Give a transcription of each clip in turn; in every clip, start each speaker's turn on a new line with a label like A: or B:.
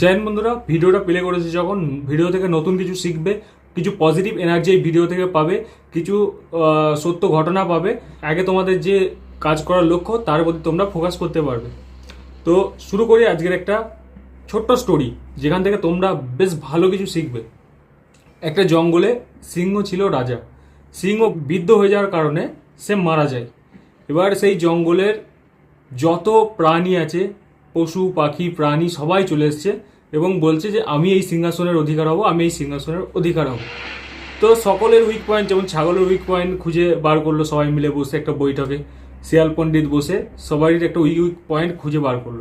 A: Join বন্ধুরা, ভিডিওটা play করেছে যখন ভিডিও থেকে নতুন কিছু শিখবে, কিছু পজিটিভ এনার্জি এই ভিডিও থেকে পাবে, কিছু সত্য ঘটনা পাবে, আগে তোমাদের যে কাজ করার লক্ষ্য, তার প্রতি তোমরা ফোকাস করতে পারবে। তো শুরু করি আজকের একটা ছোট্ট স্টোরি যেখান থেকে তোমরা বেশ ভালো কিছু শিখবে। একটা জঙ্গলে সিংহ ছিল রাজা। সিংহ বৃদ্ধ হয়ে যাওয়ার কারণে সে মারা যায়। এবার সেই জঙ্গলের যত প্রাণী আছে পশু, পাখি, প্রাণী সবাই চলে এসছে এবং বলছে যে আমি এই সিংহাসনের অধিকার হব, আমি এই সিংহাসনের অধিকার হব। তো সকলের উইক পয়েন্ট যেমন ছাগলের উইক পয়েন্ট খুঁজে বার করল সবাই মিলে বসে একটা বৈঠকে। শিয়াল পণ্ডিত বসে সবারই একটা উইক উইক পয়েন্ট খুঁজে বার করল।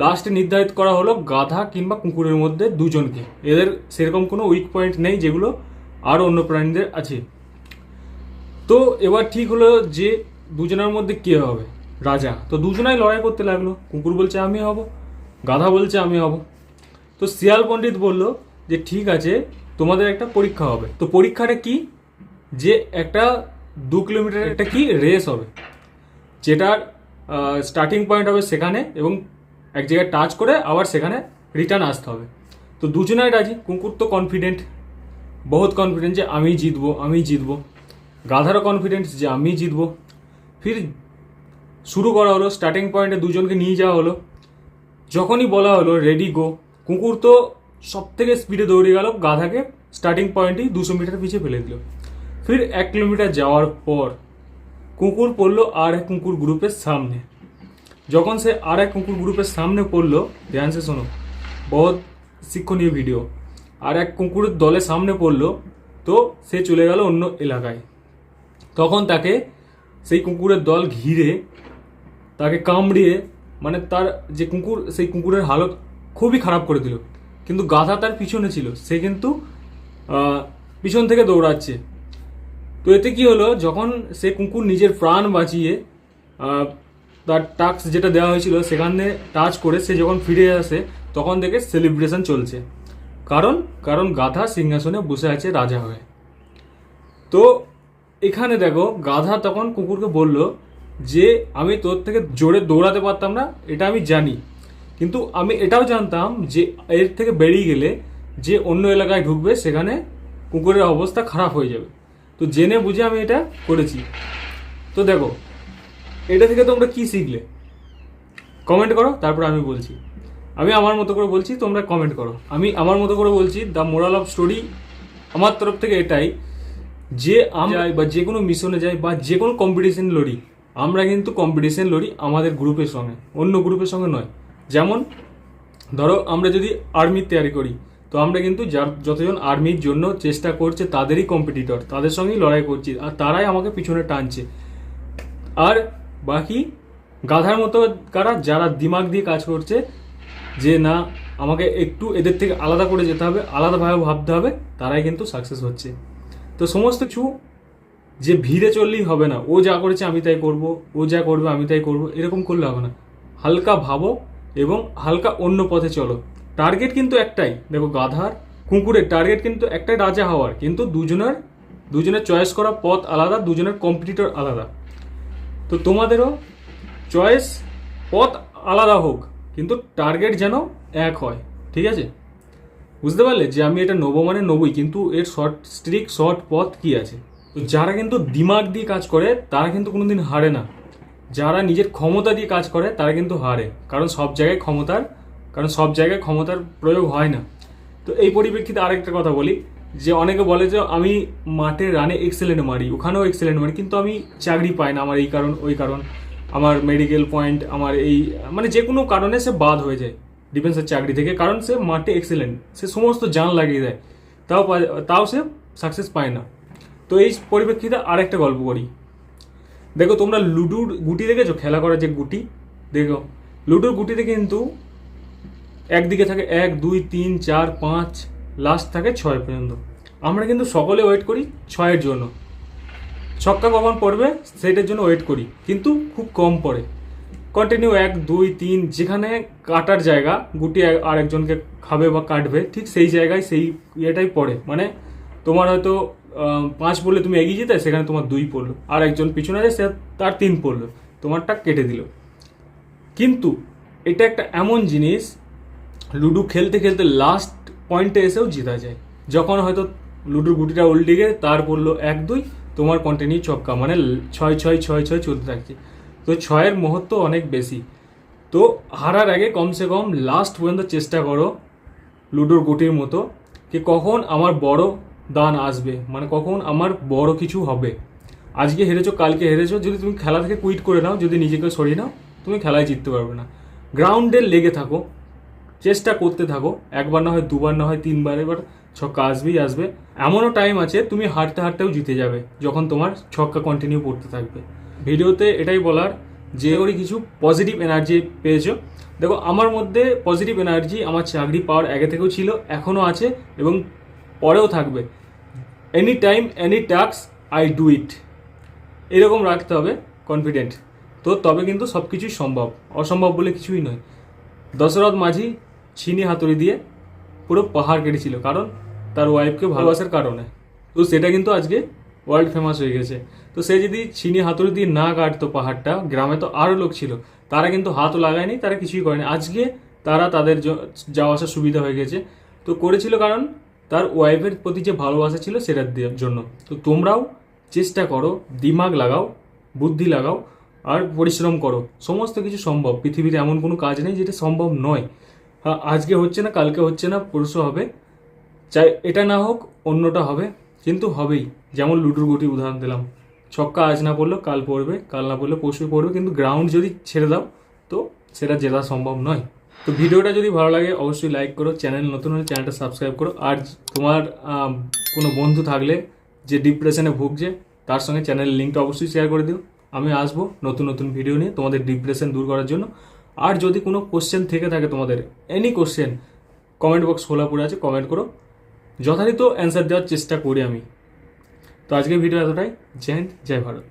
A: লাস্টে নির্ধারিত করা হলো গাধা কিংবা কুকুরের মধ্যে দুজনকে। এদের সেরকম কোনো উইক পয়েন্ট নেই যেগুলো আর অন্য প্রাণীদের আছে। তো এবার ঠিক হলো যে দুজনের মধ্যে কে হবে? রাজা। তো দুজনাই লড়াই করতে লাগল। কুকুর বলছে, আমি হব। গাধা বলছে, আমি হব। তো শিয়াল পণ্ডিত বলল যে, ঠিক আছে, তোমাদের একটা পরীক্ষা হবে। তো পরীক্ষাটা কি? যে একটা দু কিলোমিটার একটা কি? রেস হবে। যেটার স্টার্টিং পয়েন্ট হবে সেখানে এবং এক জায়গায় টাচ করে আবার সেখানে রিটার্ন আসতে হবে। তো দুজনাই রাজি। কুকুর তো কনফিডেন্ট বহুত কনফিডেন্ট যে, আমি জিতবো আমি জিতবো। গাধারও কনফিডেন্ট যে, আমি জিতবো। ফির শুরু করা হলো স্টার্টিং পয়েন্টে দুজনকে নিয়ে যাওয়া হলো। যখনই বলা হলো রেডি গো কুকুর তো সব থেকে স্পিডে দৌড়ে গেল, গাধাকে স্টার্টিং পয়েন্টেই দুশো মিটার পিছিয়ে ফেলে দিল। ফির এক কিলোমিটার যাওয়ার পর কুকুর পড়ল আর এক কুকুর গ্রুপের সামনে। যখন সে আর এক কুকুর গ্রুপের সামনে পড়ল ধ্যান সে শোনো, বহুত শিক্ষণীয় ভিডিও আর এক কুকুরের দলের সামনে পড়ল, তো সে চলে গেল অন্য এলাকায়। তখন তাকে সেই কুকুরের দল ঘিরে তাকে কামড়িয়ে মানে তার যে কুকুর, সেই কুকুরের হালত খুবই খারাপ করে দিল। কিন্তু গাধা তার পিছনে ছিল। সে কিন্তু পিছন থেকে দৌড়াচ্ছে। তো এতে কি হলো? যখন সে কুকুর নিজের প্রাণ বাঁচিয়ে তার টাস্ক যেটা দেওয়া হয়েছিল, সেখানে টাচ করে সে যখন ফিরে আসে, তখন থেকে সেলিব্রেশন চলছে। কারণ কারণ গাধা সিংহাসনে বসে আছে রাজা হয়ে। তো এখানে দেখো, গাধা তখন কুকুরকে বলল যে আমি তোর থেকে জোরে দৌড়াতে পারতাম না, এটা আমি জানি। কিন্তু আমি এটাও জানতাম যে এর থেকে বেরিয়ে গেলে যে অন্য এলাকায় ঢুকবে, সেখানে কুকুরের অবস্থা খারাপ হয়ে যাবে। তো জেনে বুঝে আমি এটা করেছি। তো দেখো, এটা থেকে তোমরা কি শিখলে? কমেন্ট করো, তারপর আমি বলছি। আমি আমার মতো করে বলছি, তোমরা কমেন্ট করো। আমি আমার মতো করে বলছি দ্য মোরাল অফ স্টোরি আমার তরফ থেকে এটাই যে যাই বা যে কোনো মিশনে যাই বা যে কোনো কম্পিটিশন লড়ি আমরা কিন্তু কম্পিটিশন লড়ি আমাদের গ্রুপের সঙ্গে, অন্য গ্রুপের সঙ্গে নয়। যেমন, ধরো আমরা যদি আর্মির তৈরি করি, তো আমরা কিন্তু যার, যতজন আর্মির জন্য চেষ্টা করছে তাদেরই কম্পিটিটর তাদের সঙ্গেই লড়াই করছি, আর তারাই আমাকে পিছনে টানছে। আর বাকি গাধার মতো কারা, যারা দিমাগ দিয়ে কাজ করছে, যে না, আমাকে একটু এদের থেকে আলাদা করে যেতে হবে, আলাদাভাবে ভাবতে হবে, তারাই কিন্তু সাকসেস হচ্ছে। তো সমস্ত কিছু যে ভিড়ে চললেই হবে না। ও যা করেছে আমি তাই করব, ও যা করবে আমি তাই করব, এরকম করলে হবে না। হালকা ভাবো এবং হালকা অন্য পথে চলো। টার্গেট কিন্তু একটাই। দেখো গাধার কুকুরের টার্গেট কিন্তু একটাই রাজা হওয়ার। কিন্তু দুজনের দুজনের চয়েস করা পথ আলাদা, দুজনের কম্পিটিটর আলাদা। তো তোমাদেরও চয়েস পথ আলাদা হোক, কিন্তু টার্গেট যেন এক হয়। ঠিক আছে? বুঝতে পারলে যে আমি এটা নেব মানে নেবই, কিন্তু এর শর্ট স্ট্রিক শর্ট পথ কি আছে? তো যারা কিন্তু দিমাগ দিয়ে কাজ করে, তারা কিন্তু কোনোদিন হারে না। যারা নিজের ক্ষমতা দিয়ে কাজ করে, তারা কিন্তু হারে। কারণ সব জায়গায় ক্ষমতার, কারণ সব জায়গায় ক্ষমতার প্রয়োগ হয় না। তো এই পরিপ্রেক্ষিতে আরেকটা কথা বলি, যে অনেকে বলে যে আমি মাঠে রানে এক্সেলেন্ট মারি, ওখানেও এক্সেলেন্ট মারি, কিন্তু আমি চাকরি পাই না আমার এই কারণ, ওই কারণ। আমার মেডিকেল পয়েন্ট আমার এই মানে যে কোনো কারণে সে বাদ হয়ে যায় ডিফেন্সের চাকরি থেকে। কারণ সে মাঠে এক্সেলেন্ট সে সমস্ত জান লাগিয়ে দেয়। তাও তাও সে সাকসেস পায় না। তো এই পরিপ্রেক্ষিতে আরেকটা গল্প করি। দেখো, তোমরা লুডুর গুটি দেখেছ? খেলা করার যে গুটি, দেখো। লুডুর গুটিতে কিন্তু একদিকে থাকে এক, দুই, তিন, চার, পাঁচ লাস্ট থাকে ছয় পর্যন্ত। আমরা কিন্তু সকলে ওয়েট করি ছয়ের জন্য। ছক্কা কখন পড়বে? সেটার জন্য ওয়েট করি। কিন্তু খুব কম পড়ে। কন্টিনিউ এক, দুই, তিন, যেখানে কাটার জায়গা, গুটি আরেকজনকে খাবে বা কাটবে, ঠিক সেই জায়গায় সেই ইয়েটাই পড়ে। মানে তোমার হয়তো পাঁচ পড়লে তুমি এগিয়ে যেতে, সেখানে তোমার দুই পড়ল। আর একজন পিছনে আছে, সে তার তিন পড়ল। তোমারটা কেটে দিল। কিন্তু এটা একটা এমন জিনিস, লুডো খেলতে খেলতে লাস্ট পয়েন্টে এসেও জিতা যায়। যখন হয়তো লুডোর গুটিটা উল্টে গিয়ে তার পড়ল এক দুই, তোমার কন্টিনিউ ছক্কা মানে ছয় ছয় ছয় ছয় চলতে থাকছে। তো ছয়ের মুহূর্ত অনেক বেশি। তো হারার আগে কমসে কম লাস্ট পর্যন্ত চেষ্টা করো লুডোর গুটির মতো যে কখন আমার বড় দান আসবে। মানে কখন আমার বড় কিছু হবে। আজকে হেরেছো, কালকে হেরেছো, যদি তুমি খেলা থেকে কুইট করে নাও, যদি নিজেকে সরিয়ে নাও, তুমি খেলায় জিততে পারবে না। গ্রাউন্ডে লেগে থাকো, চেষ্টা করতে থাকো, একবার না হয় দুবার না হয় তিনবার, এবার ছক্কা আসবেই আসবে। এমনও টাইম আছে, তুমি হারতে হারতেও জিতে যাবে, যখন তোমার ছক্কা কন্টিনিউ করতে থাকবে। ভিডিওতে এটাই বলার, যে ওরই কিছু পজিটিভ এনার্জি পেয়েছ। দেখো, আমার মধ্যে পজিটিভ এনার্জি আমার চাকরি পাওয়ার আগে থেকেও ছিল, এখনও আছে, এবং পরেও থাকবে। Any time any task I do it এরকম রাখতে হবে কনফিডেন্ট তো তবে কিন্তু সব কিছুই সম্ভব। অসম্ভব বলে কিছুই নয়। দশরথ মাঝি চিনি হাতুড়ি দিয়ে পুরো পাহাড় কেটেছিল, কারণ তার ওয়াইফকে ভালোবাসার কারণে। তো সেটা কিন্তু আজকে ওয়ার্ল্ড ফেমাস হয়ে গেছে। তো সে যদি চিনি হাতুড়ি দিয়ে না কাটতো পাহাড়টা, গ্রামে তো আরও লোক ছিল। তারা কিন্তু হাতও লাগায়নি, তারা কিছুই করেনি। আজকে তারা তাদের যাওয়া আসার সুবিধা হয়ে গেছে। তো করেছিল কারণ তার ওয়াইফের প্রতি যে ভালোবাসা ছিল সেটার জন্য। তো তোমরাও চেষ্টা করো, দিমাগ লাগাও, বুদ্ধি লাগাও, আর পরিশ্রম করো। সমস্ত কিছু সম্ভব। পৃথিবীতে এমন কোনো কাজ নেই যেটা সম্ভব নয়। হ্যাঁ আজকে হচ্ছে না, কালকে হচ্ছে না, পরশু হবে। চাই, এটা না হোক, অন্যটা হবে। কিন্তু হবেই। যেমন লুডুর গুটি উদাহরণ দিলাম। ছক্কা আজ না পড়ল কাল পড়বে, কাল না পড়লে পরশু পড়বে। কিন্তু গ্রাউন্ড যদি ছেড়ে দাও, তো সেটা জেতা সম্ভব নয়। তো ভিডিওটা যদি ভালো লাগে, অবশ্যই লাইক করো চ্যানেল নতুন হলে চ্যানেলটা সাবস্ক্রাইব করো। আর তোমার কোনো বন্ধু থাকলে যে ডিপ্রেশনে ভুগছে, তার সঙ্গে চ্যানেলের লিঙ্কটা অবশ্যই শেয়ার করে দিও। আমি আসব নতুন নতুন ভিডিও নিয়ে তোমাদের ডিপ্রেশন দূর করার জন্য। আর যদি কোনো কোশ্চেন থেকে থাকে তোমাদের এনি কোশ্চেন কমেন্ট বক্স খোলা পড়ে আছে কমেন্ট করো। যথারীত অ্যান্সার দেওয়ার চেষ্টা করি আমি। তো আজকের ভিডিও এতটাই। জয় হিন্দ, জয় ভারত।